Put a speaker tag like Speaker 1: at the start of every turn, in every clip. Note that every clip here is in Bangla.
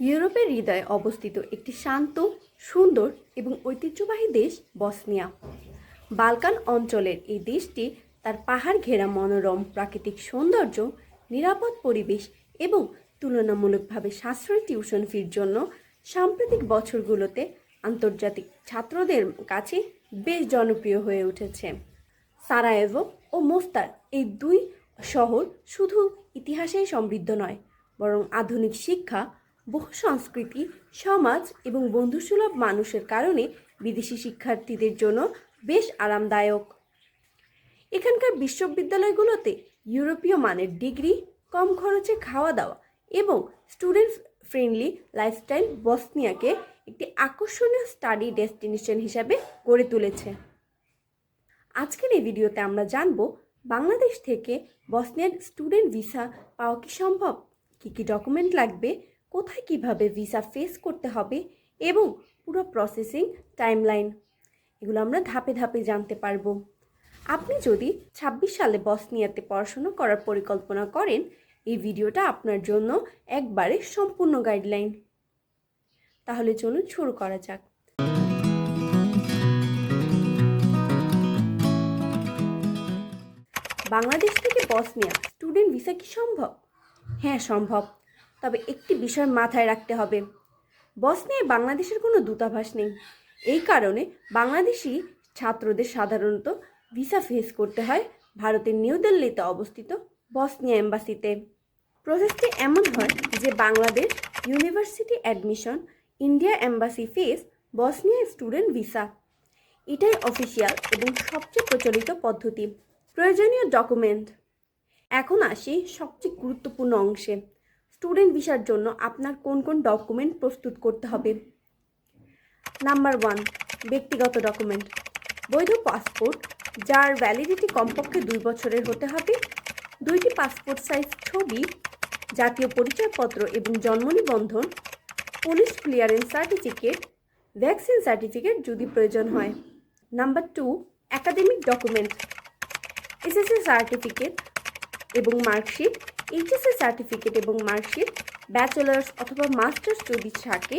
Speaker 1: ইউরোপের হৃদয়ে অবস্থিত একটি শান্ত, সুন্দর এবং ঐতিহ্যবাহী দেশ বসনিয়া। বালকান অঞ্চলের এই দেশটি তার পাহাড় ঘেরা মনোরম প্রাকৃতিক সৌন্দর্য, নিরাপদ পরিবেশ এবং তুলনামূলকভাবে সাশ্রয়ী টিউশন ফির জন্য সাম্প্রতিক বছরগুলোতে আন্তর্জাতিক ছাত্রদের কাছে বেশ জনপ্রিয় হয়ে উঠেছে। সারায়েভো ও মোস্তার এই দুই শহর শুধু ইতিহাসেই সমৃদ্ধ নয়, বরং আধুনিক শিক্ষা বহু সংস্কৃতি, সমাজ এবং বন্ধুসুলভ মানুষের কারণে বিদেশি শিক্ষার্থীদের জন্য বেশ আরামদায়ক। এখানকার বিশ্ববিদ্যালয়গুলোতে ইউরোপীয় মানের ডিগ্রি, কম খরচে খাওয়া দাওয়া এবং স্টুডেন্ট ফ্রেন্ডলি লাইফস্টাইল বসনিয়াকে একটি আকর্ষণীয় স্টাডি ডেস্টিনেশন হিসাবে গড়ে তুলেছে। আজকের এই ভিডিওতে আমরা জানব, বাংলাদেশ থেকে বসনিয়ার স্টুডেন্ট ভিসা পাওয়া কি সম্ভব? কী কী ডকুমেন্ট লাগবে? কোথায় কীভাবে ভিসা ফেস করতে হবে এবং পুরো প্রসেসিং টাইমলাইন এগুলো আমরা ধাপে ধাপে জানতে পারব। আপনি যদি ২৬ সালে বসনিয়াতে পড়াশোনা করার পরিকল্পনা করেন, এই ভিডিওটা আপনার জন্য একবারে সম্পূর্ণ গাইডলাইন তাহলে চলুন শুরু করা যাক। বাংলাদেশ থেকে বসনিয়া স্টুডেন্ট ভিসা কি সম্ভব? হ্যাঁ সম্ভব। তবে একটি বিষয় মাথায় রাখতে হবে। বসনিয়ায় বাংলাদেশের কোনো দূতাভাস নেই। এই কারণে বাংলাদেশি ছাত্রদের সাধারণত ভিসা ফেস করতে হয় ভারতের নিউ দিল্লিতে অবস্থিত বসনিয়া এম্বাসিতে। প্রসেসটি এমন হয় যে Bangladesh university admission, India embassy face Bosnia student visa. এটাই অফিসিয়াল এবং সবচেয়ে প্রচলিত পদ্ধতি। প্রয়োজনীয় ডকুমেন্ট। এখন আসি সবচেয়ে গুরুত্বপূর্ণ অংশে। স্টুডেন্ট ভিসার জন্য আপনার কোন কোন ডকুমেন্ট প্রস্তুত করতে হবে? নাম্বার ওয়ান, ব্যক্তিগত ডকুমেন্ট। বৈধ পাসপোর্ট, যার ভ্যালিডিটি কমপক্ষে দুই বছরের হতে হবে। দুইটি পাসপোর্ট সাইজ ছবি, জাতীয় পরিচয়পত্র এবং জন্ম নিবন্ধন police clearance certificate vaccine certificate যদি প্রয়োজন হয়। Number two academic document SSC certificate এবং মার্কশিট এইচএসসি সার্টিফিকেট এবং মার্কশিট ব্যাচেলার্স অথবা মাস্টার্স যদি থাকে,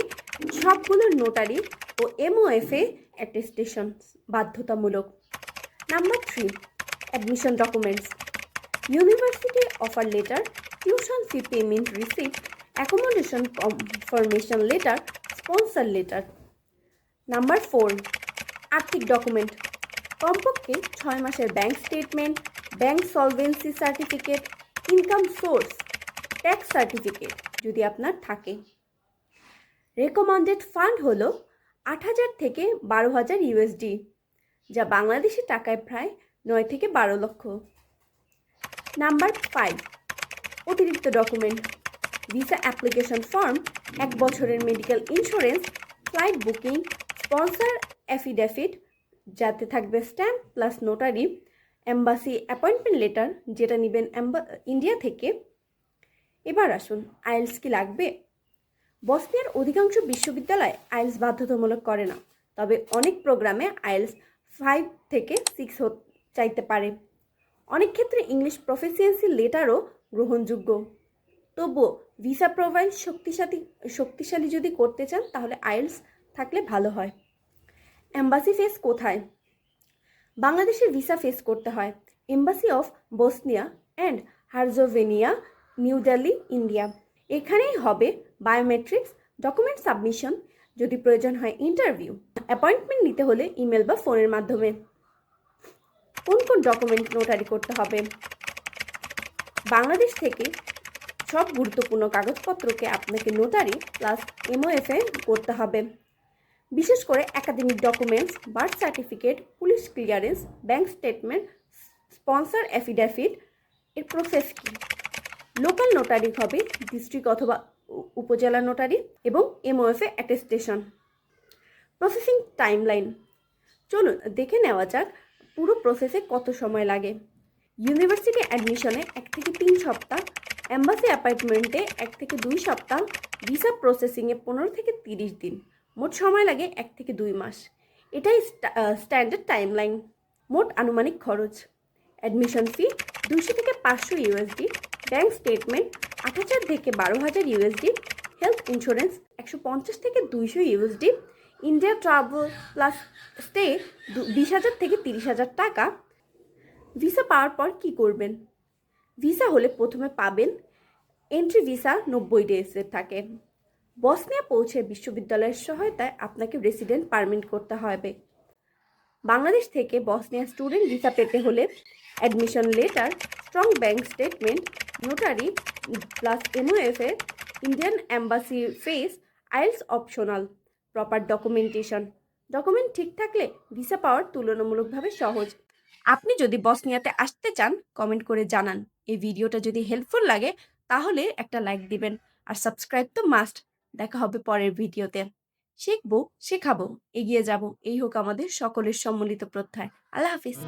Speaker 1: সবগুলো নোটারি ও এমওএফএ অ্যাটেস্টেশন বাধ্যতামূলক। Number three admission documents university offer letter tuition fee payment receipt accommodation confirmation letter sponsor letter number four আর্থিক ডকুমেন্ট কমপক্ষে ছয় মাসের bank statement bank solvency certificate income source tax certificate যদি আপনার থাকে। রেকমেন্ডেড ফান্ড হলো আট হাজার থেকে বারো হাজার ইউএসডি যা বাংলাদেশি টাকায় প্রায় নয় থেকে বারো লক্ষ। নাম্বার ফাইভ অতিরিক্ত ডকুমেন্ট ভিসা অ্যাপ্লিকেশন ফর্ম এক বছরের medical insurance flight booking sponsor affidavit যাতে থাকবে stamp plus notary, embassy appointment letter যেটা নেবেন ইন্ডিয়া থেকে। এবার আসুন, আইএলস কি লাগবে? বসনিয়ার অধিকাংশ বিশ্ববিদ্যালয় আইএলস বাধ্যতামূলক করে না, তবে অনেক প্রোগ্রামে আইএলস ফাইভ থেকে সিক্স চাইতে পারে। অনেক ক্ষেত্রে ইংলিশ প্রফেসিয়েন্সি লেটারও গ্রহণযোগ্য। তবুও ভিসা প্রোভাইড শক্তিশালী শক্তিশালী যদি করতে চান, তাহলে আইএলস থাকলে ভালো হয়। এম্বাসি ফেস কোথায়? বাংলাদেশের ভিসা ফেস করতে হয়। Embassy of Bosnia and Herzegovina New Delhi India এখানেই হবে বায়োমেট্রিক্স ডকুমেন্ট সাবমিশন যদি প্রয়োজন হয় ইন্টারভিউ অ্যাপয়েন্টমেন্ট নিতে হলে ইমেল বা ফোনের মাধ্যমে। কোন কোন ডকুমেন্ট নোটারি করতে হবে? বাংলাদেশ থেকে সব গুরুত্বপূর্ণ কাগজপত্রকে আপনাকে নোটারি প্লাস এমওএফএ করতে হবে। বিশেষ করে academic documents, birth certificate, police clearance, bank statement, sponsor affidavit. এর প্রসেস কী? লোকাল নোটারি হবে ডিস্ট্রিক্ট অথবা উপজেলা নোটারি এবং এমওএফএ অ্যাটেস্টেশন। Processing timeline. চলুন দেখে নেওয়া যাক পুরো প্রসেসে কত সময় লাগে। ইউনিভার্সিটি অ্যাডমিশনে এক থেকে তিন সপ্তাহ অ্যাম্বাসি অ্যাপয়েন্টমেন্টে এক থেকে দুই সপ্তাহ, ভিসা প্রসেসিংয়ে পনেরো থেকে তিরিশ দিন। মোট সময় লাগে এক থেকে দুই মাস। এটাই স্ট্যান্ডার্ড টাইমলাইন মোট আনুমানিক খরচ। অ্যাডমিশন ফি দুশো থেকে পাঁচশো ইউএসডি ব্যাংক স্টেটমেন্ট আট হাজার থেকে বারো হাজার ইউএসডি হেলথ ইন্স্যুরেন্স একশো পঞ্চাশ থেকে দুইশো USD India travel plus stay বিশ হাজার থেকে তিরিশ হাজার টাকা। ভিসা পাওয়ার পর কি করবেন? ভিসা হলে প্রথমে পাবেন এন্ট্রি ভিসা নব্বই ডেজের থাকে। বসনিয়া পৌঁছে বিশ্ববিদ্যালয়ের সহায়তায় আপনাকে রেসিডেন্ট পারমিট করতে হবে। বাংলাদেশ থেকে বসনিয়া স্টুডেন্ট ভিসা পেতে হলে admission letter, strong bank statement, notary, plus MOFA Indian embassy face আইলস optional, proper documentation. Document ঠিক থাকলে ভিসা পাওয়ার তুলনামূলকভাবে সহজ। আপনি যদি বসনিয়াতে আসতে চান, কমেন্ট করে জানান। এই ভিডিওটা যদি হেল্পফুল লাগে, তাহলে একটা লাইক দিবেন। আর সাবস্ক্রাইব তো মাস্ট। দেখা হবে পরের ভিডিওতে। শিখব, শেখাবো, এগিয়ে যাব। এই হোক আমাদের সকলের সম্মিলিত প্রত্যয়। আল্লাহ হাফিজ।